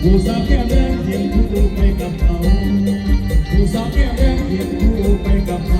Who's out there, yeah, who'll make up